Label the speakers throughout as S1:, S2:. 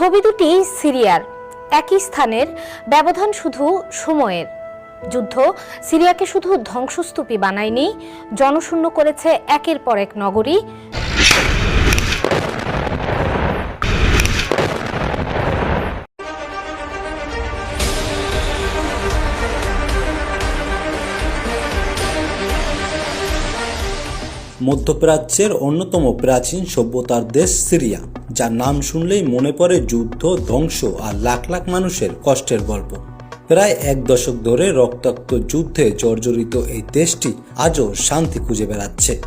S1: ছবি দুটি সিরিয়ার। একই স্থানের, ব্যবধান শুধু সময়ের। যুদ্ধ সিরিয়াকে শুধু ধ্বংসস্তূপী বানায়নি, জনশূন্য করেছে একের পর এক নগরী
S2: মধ্যপ্রাচ্যের অন্যতম প্রাচীন সভ্যতার দেশ সিরিয়া, যার নাম শুনলেই মনে পড়ে যুদ্ধ, ধ্বংস আর লাখ লাখ মানুষের কষ্টের গল্প। প্রায় এক দশক ধরে রক্তাক্ত যুদ্ধে জর্জরিত এই দেশটি আজও শান্তি খুঁজে বেড়াচ্ছে।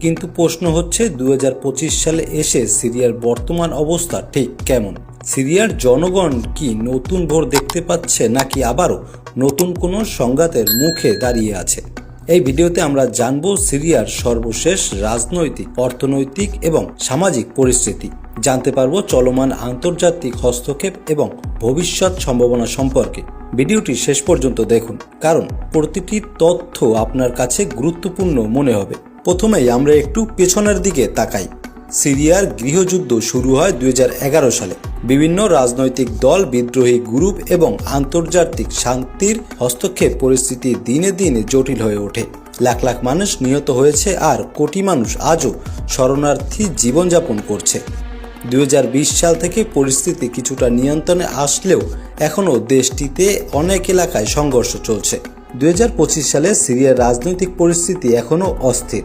S2: কিন্তু প্রশ্ন হচ্ছে দু হাজার পঁচিশ সালে এসে সিরিয়ার বর্তমান অবস্থা ঠিক কেমন? সিরিয়ার জনগণ কি নতুন ভোর দেখতে পাচ্ছে নাকি আবারও নতুন কোনো সংঘাতের মুখে দাঁড়িয়ে আছে? এই ভিডিওতে আমরা জানব সিরিয়ার সর্বশেষ রাজনৈতিক, অর্থনৈতিক এবং সামাজিক পরিস্থিতি। জানতে পারব চলমান আন্তর্জাতিক হস্তক্ষেপ এবং ভবিষ্যৎ সম্ভাবনা সম্পর্কে। ভিডিওটি শেষ পর্যন্ত দেখুন, কারণ প্রতিটি তথ্য আপনার কাছে গুরুত্বপূর্ণ মনে হবে। প্রথমেই আমরা একটু পেছনের দিকে তাকাই। সিরিয়ার গৃহযুদ্ধ শুরু হয় দুই হাজার এগারো সালে। বিভিন্ন রাজনৈতিক দল, বিদ্রোহী গ্রুপ এবং আন্তর্জাতিক শান্তির হস্তক্ষেপ পরিস্থিতি দিনে দিনে জটিল হয়ে ওঠে। লাখ লাখ মানুষ নিহত হয়েছে আর কোটি মানুষ আজও শরণার্থী জীবনযাপন করছে। দুই হাজার বিশ সাল থেকে পরিস্থিতি কিছুটা নিয়ন্ত্রণে আসলেও এখনও দেশটিতে অনেক এলাকায় সংঘর্ষ চলছে। দুই হাজার পঁচিশ সালে সিরিয়ার রাজনৈতিক পরিস্থিতি এখনও অস্থির।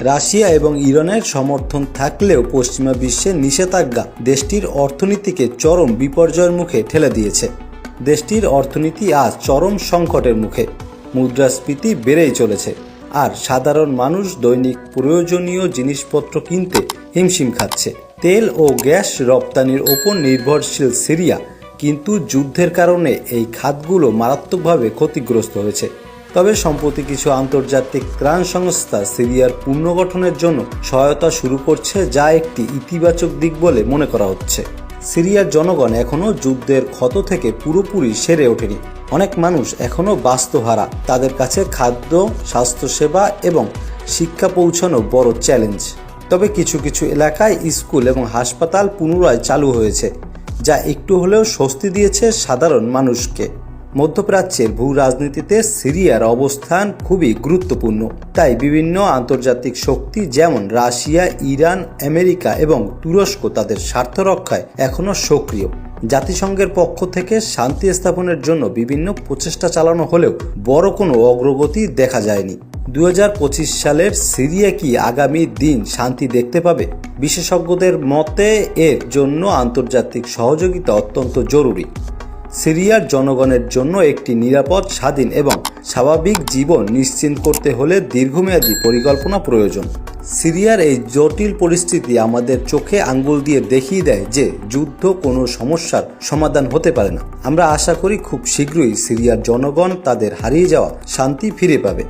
S2: রাশিয়া এবং ইরানের সমর্থন থাকলেও পশ্চিমা বিশ্বের নিষেধাজ্ঞা দেশটির অর্থনীতিকে চরম বিপর্যয়ের মুখে ঠেলে দিয়েছে। দেশটির অর্থনীতি আজ চরম সংকটের মুখে। মুদ্রাস্ফীতি বেড়েই চলেছে। আর সাধারণ মানুষ দৈনিক প্রয়োজনীয় জিনিসপত্র কিনতে হিমশিম খাচ্ছে। তেল ও গ্যাস রপ্তানির ওপর নির্ভরশীল সিরিয়া কিন্তু যুদ্ধের কারণে এই খাতগুলো মারাত্মকভাবে ক্ষতিগ্রস্ত হয়েছে। তবে সম্প্রতি কিছু আন্তর্জাতিক ত্রাণ সংস্থা সিরিয়ার পুনর্গঠনের জন্য সহায়তা শুরু করছে, যা একটি ইতিবাচক দিক বলে মনে করা হচ্ছে। সিরিয়ার জনগণ এখনও যুদ্ধের ক্ষত থেকে পুরোপুরি সেরে ওঠেনি। অনেক মানুষ এখনও বাস্তুহারা। তাদের কাছে খাদ্য, স্বাস্থ্যসেবা এবং শিক্ষা পৌঁছানো বড় চ্যালেঞ্জ। তবে কিছু কিছু এলাকায় স্কুল এবং হাসপাতাল পুনরায় চালু হয়েছে, যা একটু হলেও স্বস্তি দিয়েছে সাধারণ মানুষকে। মধ্যপ্রাচ্যের ভূ রাজনীতিতে সিরিয়ার অবস্থান খুবই গুরুত্বপূর্ণ। তাই বিভিন্ন আন্তর্জাতিক শক্তি যেমন রাশিয়া, ইরান, আমেরিকা এবং তুরস্ক তাদের স্বার্থ রক্ষায় এখনও সক্রিয়। জাতিসংঘের পক্ষ থেকে শান্তি স্থাপনের জন্য বিভিন্ন প্রচেষ্টা চালানো হলেও বড় কোনো অগ্রগতি দেখা যায়নি। দু হাজার পঁচিশ সালের সিরিয়া কি আগামী দিন শান্তি দেখতে পাবে? বিশেষজ্ঞদের মতে, এর জন্য আন্তর্জাতিক সহযোগিতা অত্যন্ত জরুরি। সিরিয়ার জনগণের জন্য একটি নিরাপদ, স্বাধীন এবং স্বাভাবিক জীবন নিশ্চিত করতে হলে দীর্ঘমেয়াদী পরিকল্পনা প্রয়োজন। সিরিয়ার এই জটিল পরিস্থিতি আমাদের চোখে আঙ্গুল দিয়ে দেখিয়ে দেয় যে যুদ্ধ কোনো সমস্যার সমাধান হতে পারে না। আমরা আশা করি খুব শীঘ্রই সিরিয়ার জনগণ তাদের হারিয়ে যাওয়া শান্তি ফিরে পাবে।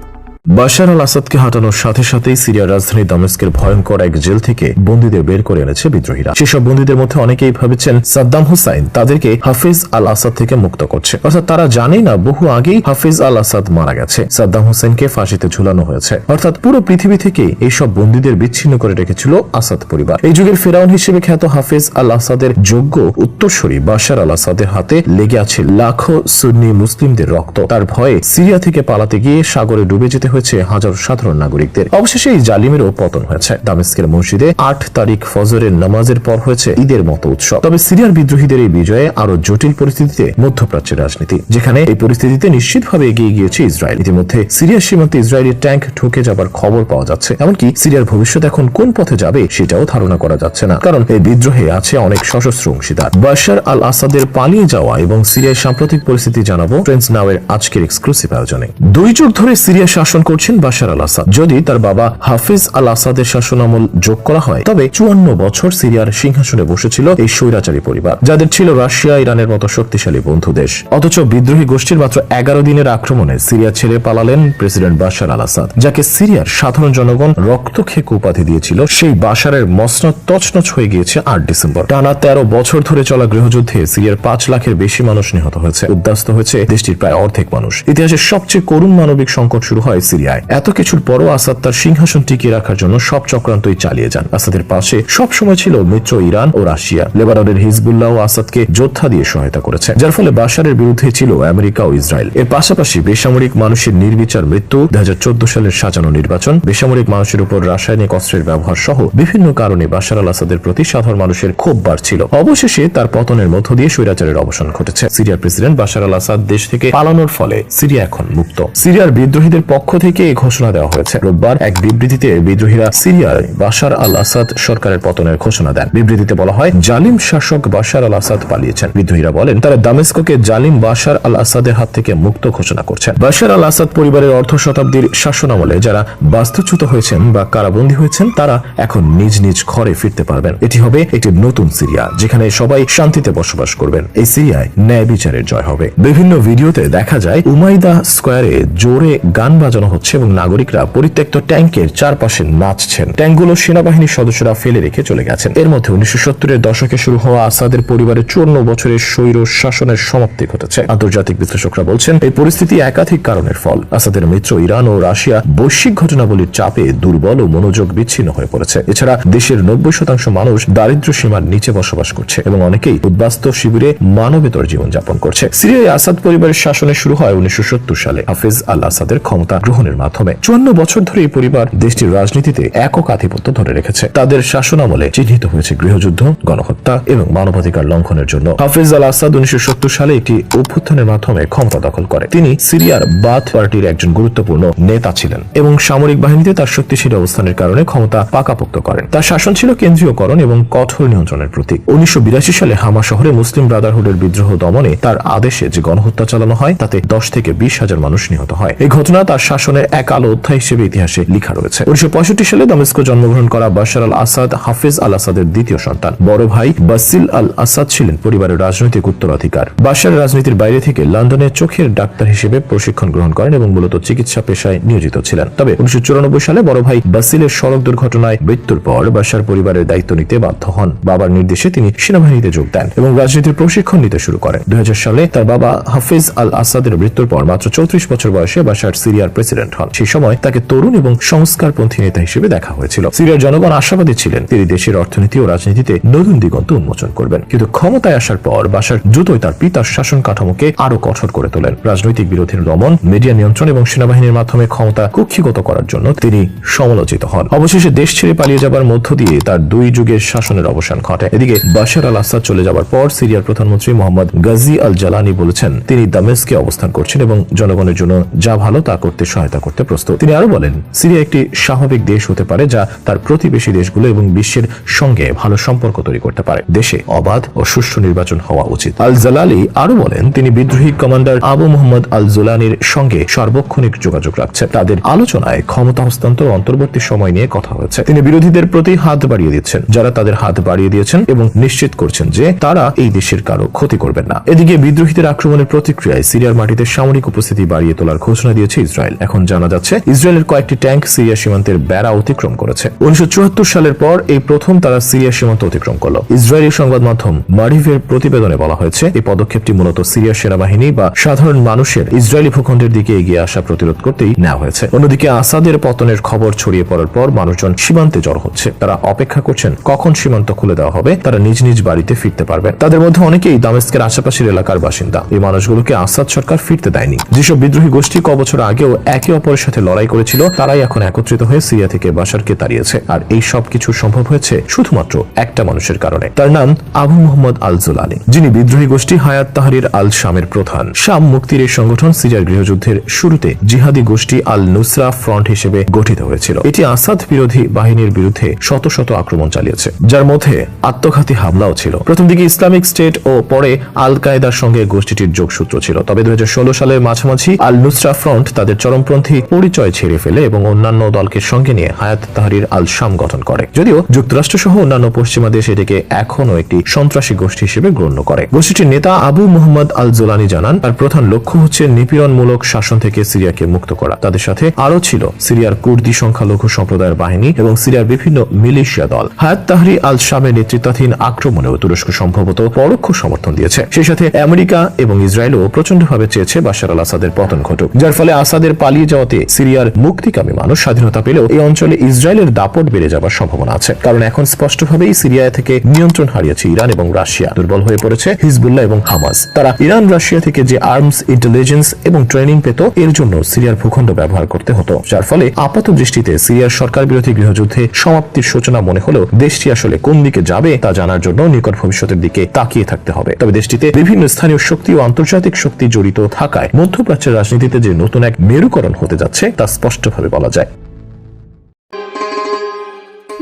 S3: বাশার আল আসাদকে হাঁটানোর সাথে সাথেই সিরিয়ার রাজধানী দামেস্কের ভয়ঙ্কর এক জেল থেকে বন্দীদের বের করে এনেছে বিদ্রোহীরা। সেসব বন্দীদের মধ্যে অনেকেই ভাবেছেন সাদ্দাম হুসাইন তাদেরকে হাফিজ আল আসাদ থেকে মুক্ত করছে। অর্থাৎ তারা জানেই না, বহু আগেই হাফিজ আল আসাদ মারা গেছে। সাদ্দাম হুসাইনকে ফাঁসিতে ঝুলানো হয়েছে। অর্থাৎ পুরো পৃথিবী থেকে এইসব বন্দীদের বিচ্ছিন্ন করে রেখেছিল আসাদ পরিবার। এই যুগের ফেরাউন হিসেবে খ্যাত হাফিজ আল আসাদের যোগ্য উত্তরসূরি বাশার আল আসাদের হাতে লেগে আছে লাখো সুন্নি মুসলিমদের রক্ত। তার ভয়ে সিরিয়া থেকে পালাতে গিয়ে সাগরে ডুবে যেতে হয়েছে হাজারো সাধারণ নাগরিকদের। অবশেষে এই জালিমেরও পতন হয়েছে। দামেস্কের মসজিদে আট তারিখ ফজরের নামাজের পর হয়েছে ঈদের মতো উৎসব। তবে সিরিয়ার বিদ্রোহীদের এই বিজয়ে আরও জটিল পরিস্থিতিতে মধ্যপ্রাচ্যের রাজনীতি, যেখানে এই পরিস্থিতিতে নিশ্চিতভাবে এগিয়ে গিয়েছে ইসরায়েল। ইতিমধ্যে সিরিয়ার সীমান্তে ইসরায়েলি ট্যাঙ্ক ঢুকে যাবার খবর পাওয়া যাচ্ছে। এমনকি সিরিয়ার ভবিষ্যৎ এখন কোন পথে যাবে সেটাও ধারণা করা যাচ্ছে না। কারণ এই বিদ্রোহে আছে অনেক সশস্ত্র অংশীদার। বাশার আল আসাদের পালিয়ে যাওয়া এবং সিরিয়ার সাম্প্রতিক পরিস্থিতি জানাব। ট্রেন্স নাওয়ের আজকের এক্সক্লুসিভ আয়োজনে। দুই যুগ ধরে সিরিয়া শাসন করছেন বাশার আল আসাদ। যদি তার বাবা হাফিজ আল আসাদের শাসনামল যোগ করা হয়, তবে চুয়ান্ন বছর সিরিয়ার সিংহাসনে বসেছিল এই স্বৈরাচারী পরিবার, যাদের ছিল রাশিয়া, ইরানের মতো শক্তিশালী বন্ধু দেশ। অথচ বিদ্রোহী গোষ্ঠীর মাত্র এগারো দিনের আক্রমণে সিরিয়া ছেড়ে পালালেন প্রেসিডেন্ট বাশার আল আসাদ, যাকে সিরিয়ার সাধারণ জনগণ রক্তক্ষেক উপাধি দিয়েছিল। সেই বাশারের মসনদ তছনছ হয়ে গিয়েছে আট ডিসেম্বর। টানা তেরো বছর ধরে চলা গৃহযুদ্ধে সিরিয়ার পাঁচ লাখের বেশি মানুষ নিহত হয়েছে। উদ্বাস্ত হয়েছে দেশটির প্রায় অর্ধেক মানুষ। ইতিহাসের সবচেয়ে করুণ মানবিক সংকট শুরু হয় সিরিয়ায়। এত কিছুর পরও আসাদ তার সিংহাসন টিকিয়ে রাখার জন্য সব চক্রান্তই চালিয়ে যান। আসাদের পাশে সব সময় ছিল মিত্র ইরান ও রাশিয়া। লেবাননের হিজবুল্লাহ ও আসাদকে যোদ্ধা দিয়ে সহায়তা করেছে, যার ফলে বাশারের বিরুদ্ধে ছিল আমেরিকা ও ইসরায়েল। এর পাশাপাশি বেসামরিক মানুষের নির্বিচার মৃত্যু, দুই সালের সাজানো নির্বাচন, বেসামরিক মানুষের উপর রাসায়নিক অস্ত্রের ব্যবহার সহ বিভিন্ন কারণে বাশার আল আসাদের প্রতি সাধারণ মানুষের ক্ষোভ বাড়ছিল। অবশেষে তার পতনের মধ্য দিয়ে স্বৈরাচারের অবসান ঘটেছে। সিরিয়ার প্রেসিডেন্ট বাশার আল আসাদ দেশ থেকে পালানোর ফলে সিরিয়া এখন মুক্ত। সিরিয়ার বিদ্রোহীদের পক্ষ থেকে এই ঘোষণা দেওয়া হয়েছে। রোববার এক বিবৃতিতে বিদ্রোহীরা সিরিয়ার বাশার আল আসাদ সরকারের পতনের ঘোষণা দেন। বিবৃতিতে বলা হয়, জালিম শাসক বাশার আল আসাদ পালিয়েছেন। বিদ্রোহীরা বলেন, তারা দামেস্কোকে জালিম বাশার আল আসাদের হাত থেকে মুক্ত ঘোষণা করছেন। বাশার আল আসাদ পরিবারের অর্ধ শতাব্দীর শাসনামলে যারা বাস্তুচ্যুত হয়েছেন বা কারাবন্দী হয়েছেন, তারা এখন নিজ নিজ ঘরে ফিরতে পারবেন। এটি হবে একটি নতুন সিরিয়া, যেখানে সবাই শান্তিতে বসবাস করবেন। এই সিরিয়ায় ন্যায় বিচারের জয় হবে। বিভিন্ন ভিডিওতে দেখা যায়, উমাইদা স্কোয়ারে জোরে গান বাজানো হচ্ছে এবং নাগরিকরা পরিত্যক্ত ট্যাঙ্কের চারপাশে নাচছেন। ট্যাঙ্কগুলো সেনাবাহিনীর সদস্যরা ফেলে রেখে চলে গেছেন। এর মধ্যে উনিশশো সত্তরের দশকে শুরু হওয়া আসাদের পরিবারের চুয়ান্ন বছরের স্বৈর শাসনের সমাপ্তি ঘটেছে। আন্তর্জাতিক বিশ্লেষকরা বলছেন, এই পরিস্থিতি একাধিক কারণের ফল। আসাদের মিত্র ইরান ও রাশিয়া বৈশ্বিক ঘটনাবলীর চাপে দুর্বল ও মনোযোগ বিচ্ছিন্ন হয়ে পড়েছে। এছাড়া দেশের নব্বই শতাংশ মানুষ দারিদ্র সীমার নিচে বসবাস করছে এবং অনেকেই উদ্বাস্তু শিবিরে মানবেতর জীবনযাপন করছে। সিরিয়ায় আসাদ পরিবারের শাসনে শুরু হয় উনিশশো সত্তর সালে। হাফিজ আল আসাদের ক্ষমতা গ্রহণের মাধ্যমে চুয়ান্ন বছর ধরে এই পরিবার দেশটির রাজনীতিতে একক আধিপত্য ধরে রেখেছে। তাদের শাসনামলে চিহ্নিত হয়েছে গৃহযুদ্ধ, গণহত্যা এবং মানবাধিকার লঙ্ঘনের জন্য। হাফিজ আল আসাদ উনিশশো সালে একটি অভ্যুত্থানের মাধ্যমে ক্ষমতা দখল করে। তিনি সিরিয়ার বাথ পার্টির একজন গুরুত্বপূর্ণ নেতা ছিলেন এবং সামরিক বাহিনীতে তার শক্তিশালী অবস্থানের কারণে ক্ষমতা পাকাপোক্ত করেন। তার শাসন ছিল কেন্দ্রীয়করণ এবং কঠোর নিয়ন্ত্রণের প্রতীক। উনিশশো বিরাশি সালে হামা শহরে মুসলিম ব্রাদারহুডের বিদ্রোহ দমনে তার আদেশে যে গণহত্যা চালানো হয়, তাতে দশ থেকে বিশ হাজার মানুষ নিহত হয়। এই ঘটনা তার শাসনের এক আলো অধ্যায় হিসেবে ইতিহাসে লিখা রয়েছে। উনিশশো পঁয়ষট্টি সালে দমেস্কো জন্মগ্রহণ করা বাশার আল আসাদ হাফিজ আল আসাদের দ্বিতীয় সন্তান। বড় ভাই বাসিল আল আসাদ ছিলেন পরিবারের রাজনৈতিক উত্তরাধিকার। বাশার রাজনীতির বাইরে থেকে লন্ডনে চোখের ডাক্তার হিসেবে প্রশিক্ষণ গ্রহণ করেন এবং মূলত চিকিৎসা পেশায় নিয়োজিত ছিলেন। তবে উনিশশো চুরানব্বই সালে বড় ভাই বাসিলের সড়ক দুর্ঘটনায় মৃত্যুর পর বাশার পরিবারের দায়িত্ব নিতে বাধ্য হন। বাবার নির্দেশে তিনি সেনাবাহিনীতে যোগ দেন এবং রাজনীতির প্রশিক্ষণ নিতে শুরু করেন। দু হাজার সালে তার বাবা হাফিজ আল আসাদের মৃত্যুর পর মাত্র চৌত্রিশ বছর বয়সে বাশার সিরিয়ার প্রেসিডেন্ট হন। সেই সময় তাকে তরুণ এবং সংস্কারপন্থী নেতা হিসেবে দেখা হয়েছিল। সিরিয়ার জনগণ আশাবাদী ছিলেন, তিনি দেশের অর্থনীতি ও রাজনীতিতে নতুন দিগন্ত উন্মোচন করবেন। কিন্তু ক্ষমতায় আসার পর বাশার দ্রুতই তার পিতার শাসন কাঠামোকে আরও কঠোর করে তোলেন। রাজনৈতিক বিরোধীর দমন, মিডিয়া নিয়ন্ত্রণ এবং সেনাবাহিনীর মাধ্যমে ক্ষমতা কুক্ষিগত করার জন্য তিনি সমালোচিত হন। অবশেষে দেশ ছেড়ে পালিয়ে যাবার মধ্য দিয়ে তার দুই যুগের শাসনের অবসান ঘটে। এদিকে বাশার আল আসাদ চলে যাবার পর সিরিয়ার প্রধানমন্ত্রী মোহাম্মদ গাজী আল জালানি বলেছেন, তিনি দামেস্কে অবস্থান করছেন এবং জনগণের জন্য যা ভালো তা করতে সহায়তা করতে প্রস্তুত। তিনি আরও বলেন, সিরিয়া একটি স্বাভাবিক দেশ হতে পারে যা তার প্রতিবেশী দেশগুলো এবং বিশ্বের সঙ্গে ভালো সম্পর্ক তৈরি করতে পারে। দেশে অবাধ ও সুষ্ঠু নির্বাচন হওয়া উচিত। আল জালালি আরও বলেন, তিনি বিদ্রোহী কমান্ডার আবু মোহাম্মদ আল জোলানির সঙ্গে সার্বক্ষণিক যোগাযোগ রাখছেন। তাদের আলোচনায় ক্ষমতা হস্তান্তর অন্তর্বর্তী সময় নিয়ে কথা হয়েছে। তিনি বিরোধীদের প্রতি হাত বাড়িয়ে দিচ্ছেন। যারা তাদের হাত বাড়িয়ে দিয়েছেন এবং নিশ্চিত করছেন যে তারা এই দেশের কারও ক্ষতি করবেন না। এদিকে বিদ্রোহীদের আক্রমণের প্রতিক্রিয়ায় সিরিয়ার মাটিতে সামরিক উপস্থিতি বাড়িয়ে তোলার ঘোষণা দিয়েছে ইসরায়েল। এখন জানা যাচ্ছে, ইসরায়েলের কয়েকটি ট্যাঙ্ক সিরিয়া সীমান্তের বেড়া অতিক্রম করেছে। উনিশশো সালের পর এই প্রথম তারা সিরিয়া সীমান্ত অতিক্রম করল। ইসরায়েলি সংবাদ মাধ্যম মারিভের প্রতিবেদনে বলা হয়েছে, এই পদক্ষেপটি মূলত সিরিয়া সেনাবাহিনী বা সাধারণ মানুষের ইসরায়েলি ভূখণ্ডের দিকে এগিয়ে আসা প্রতিরোধ করতেই নেওয়া হয়েছে। অন্যদিকে আসাদের পতনের খবর ছড়িয়ে পড়ার পর মানুষজন সীমান্তে জড়ো হচ্ছে। তারা অপেক্ষা করছেন, কখন সীমান্ত খুলে দেওয়া হবে, তারা নিজ নিজ বাড়িতে ফিরতে পারবে। তাদের মধ্যে অনেকেই দামেস্কের আশেপাশের এলাকার বাসিন্দা। এই মানুষগুলোকে আসাদ সরকার ফিরতে দেয়নি। যেসব বিদ্রোহী গোষ্ঠী ক বছর আগেও একে অপরের সাথে লড়াই করেছিল, তারাই এখন একত্রিত হয়ে সিরিয়া থেকে বাশারকে তাড়িয়েছে। আর এই সব কিছু সম্ভব হয়েছে শুধুমাত্র একটা মানুষের কারণে। তার নাম আবু মোহাম্মদ আল জুলানি যিনি বিদ্রোহী গোষ্ঠী হায়াত তাহারির আল শামের প্রধান। শাম মুক্তির এই সংগঠন সিরিয়ার গৃহযুদ্ধের শুরুতে জিহাদি গোষ্ঠী আল নুসরা ফ্রন্ট হিসেবে গঠিত হয়েছিল। এটি আসাদ বিরোধী বাহিনীর বিরুদ্ধে শত শত আক্রমণ চালিয়েছে, যার মধ্যে আত্মঘাতী হামলাও ছিল। প্রথম দিকে ইসলামিক স্টেট ও পরে আল কায়দার সঙ্গে গোষ্ঠীটির যোগসূত্র ছিল। তবে দু হাজার ষোলো সালের মাঝামাঝি আল নুসরা ফ্রন্ট তাদের চরমপন্থী পরিচয় ছেড়ে ফেলে এবং অন্যান্য দলকে সঙ্গে নিয়ে হায়াত তাহারির আল শাম গঠন করে। যদিও যুক্তরাষ্ট্র সহ অন্যান্য পশ্চিমা দেশ এটিকে এখনও একটি সন্ত্রাসী গোষ্ঠী হিসেবে গণ্য করে। গোষ্ঠীটির নেতা আবু মোহাম্মদ আল জোলানি জানান, তার প্রধান লক্ষ্য হচ্ছে নিপীড়নমূলক শাসন থেকে সিরিয়াকে মুক্ত করা। তাদের সাথে আরও ছিল সিরিয়ার কুর্দি সংখ্যালঘু সম্প্রদায়ের বাহিনী এবং সিরিয়ার বিভিন্ন মিলিশিয়া দল। হায়াত তাহরি আল শামের নেতৃত্বাধীন আক্রমণেও তুরস্ক সম্ভবত পরোক্ষ সমর্থন দিয়েছে। সেই সাথে আমেরিকা এবং ইসরায়েলও প্রচন্ডভাবে চেয়েছে বাশার আল আসাদের পতন ঘটুক, যার ফলে আসাদের পালিয়ে হারিয়ে যাওয়াতে সিরিয়ার মুক্তিকামী মানুষ স্বাধীনতা পেলেও এই অঞ্চলে ইসরায়েলের দাপট বেড়ে যাবার সম্ভাবনা আছে। কারণ এখন স্পষ্টভাবেই সিরিয়া থেকে নিয়ন্ত্রণ হারিয়েছে ইরান এবং রাশিয়া। দুর্বল হয়ে পড়েছে হিজবুল্লাহ এবং হামাস। তারা ইরান, রাশিয়া থেকে যে আর্মস, ইন্টেলিজেন্স এবং ট্রেনিং পেত, এর জন্য সিরিয়ার ভূখণ্ড ব্যবহার করতে হতো। যার ফলে আপাত দৃষ্টিতে সিরিয়ার সরকার বিরোধী গৃহযুদ্ধে সমাপ্তির সূচনা মনে হলেও দেশটি আসলে কোন দিকে যাবে তা জানার জন্য নিকট ভবিষ্যতের দিকে তাকিয়ে থাকতে হবে। তবে দেশটিতে বিভিন্ন স্থানীয় শক্তি ও আন্তর্জাতিক শক্তি জড়িত থাকায় মধ্যপ্রাচ্যের রাজনীতিতে যে নতুন এক মেরুকরণ হতে যাচ্ছে, তা স্পষ্টভাবে বলা যায়।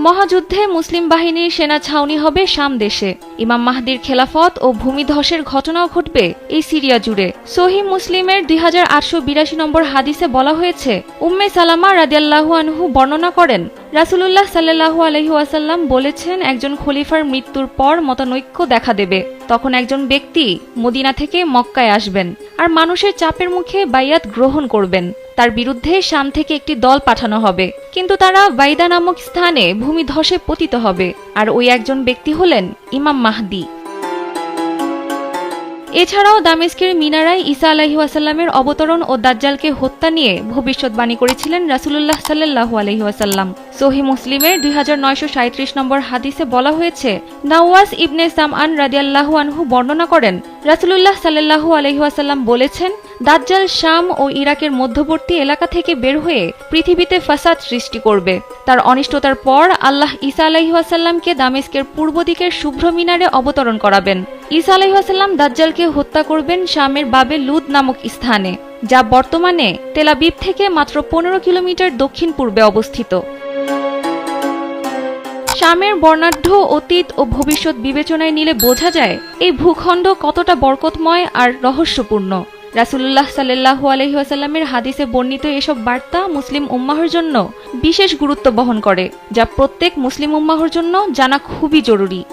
S4: মহাযুদ্ধে মুসলিম বাহিনীর সেনা ছাউনি হবে শাম দেশে। ইমাম মাহদির খেলাফত ও ভূমিধসের ঘটনাও ঘটবে এই সিরিয়া জুড়ে। সহি মুসলিমের দুই হাজার আটশো বিরাশি নম্বর হাদিসে বলা হয়েছে, উম্মে সালামা রাদিয়াল্লাহু আনহু বর্ণনা করেন, রাসুলুল্লাহ সাল্লাহু আলহিউসাল্লাম বলেছেন, একজন খলিফার মৃত্যুর পর মতানৈক্য দেখা দেবে। তখন একজন ব্যক্তি মদিনা থেকে মক্কায় আসবেন, আর মানুষের চাপের মুখে বাইয়াত গ্রহণ করবেন। তার বিরুদ্ধে শাম থেকে একটি দল পাঠানো হবে। কিন্তু তারা বাইদা নামক স্থানে ভূমিধসে পতিত হবে। আর ওই একজন ব্যক্তি হলেন ইমাম মাহদি। এছাড়াও দামেস্কের মিনারায় ঈসা আলাহি ওয়াসাল্লামের অবতরণ ও দাজ্জালকে হত্যা নিয়ে ভবিষ্যৎবাণী করেছিলেন রাসুলুল্লাহ সাল্লাহু আলহি ওয়াসাল্লাম। সহি মুসলিমের দুই হাজার নয়শো সাঁইত্রিশ নম্বর হাদিসে বলা হয়েছে নাওয়াজ ইবনে সামআন রাদিয়াল্লাহু আনহু বর্ণনা করেন, রাসুলুল্লাহ সাল্লাহু আলহি ওয়াসাল্লাম বলেছেন দাজ্জাল শাম ও ইরাকের মধ্যবর্তী এলাকা থেকে বের হয়ে পৃথিবীতে ফাসাদ সৃষ্টি করবে। তার অনিষ্টতার পর আল্লাহ ঈসা আলাইহাসাল্লামকে দামেস্কের পূর্ব দিকের শুভ্র মিনারে অবতরণ করাবেন। ঈসা আলাইহাসাল্লাম দাজ্জালকে হত্যা করবেন শামের বাবে লুদ নামক স্থানে, যা বর্তমানে তেলাবিব থেকে মাত্র পনেরো কিলোমিটার দক্ষিণ পূর্বে অবস্থিত। শামের বর্ণাঢ্য অতীত ও ভবিষ্যৎ বিবেচনায় নিলে বোঝা যায়, এই ভূখণ্ড কতটা বরকতময় আর রহস্যপূর্ণ। রাসুল্লাহ সাল্লাহু আলহিহাসাল্লামের হাদিসে বর্ণিত এসব বার্তা মুসলিম উম্মাহর জন্য বিশেষ গুরুত্ব বহন করে, যা প্রত্যেক মুসলিম উম্মাহর জন্য জানা খুবই জরুরি।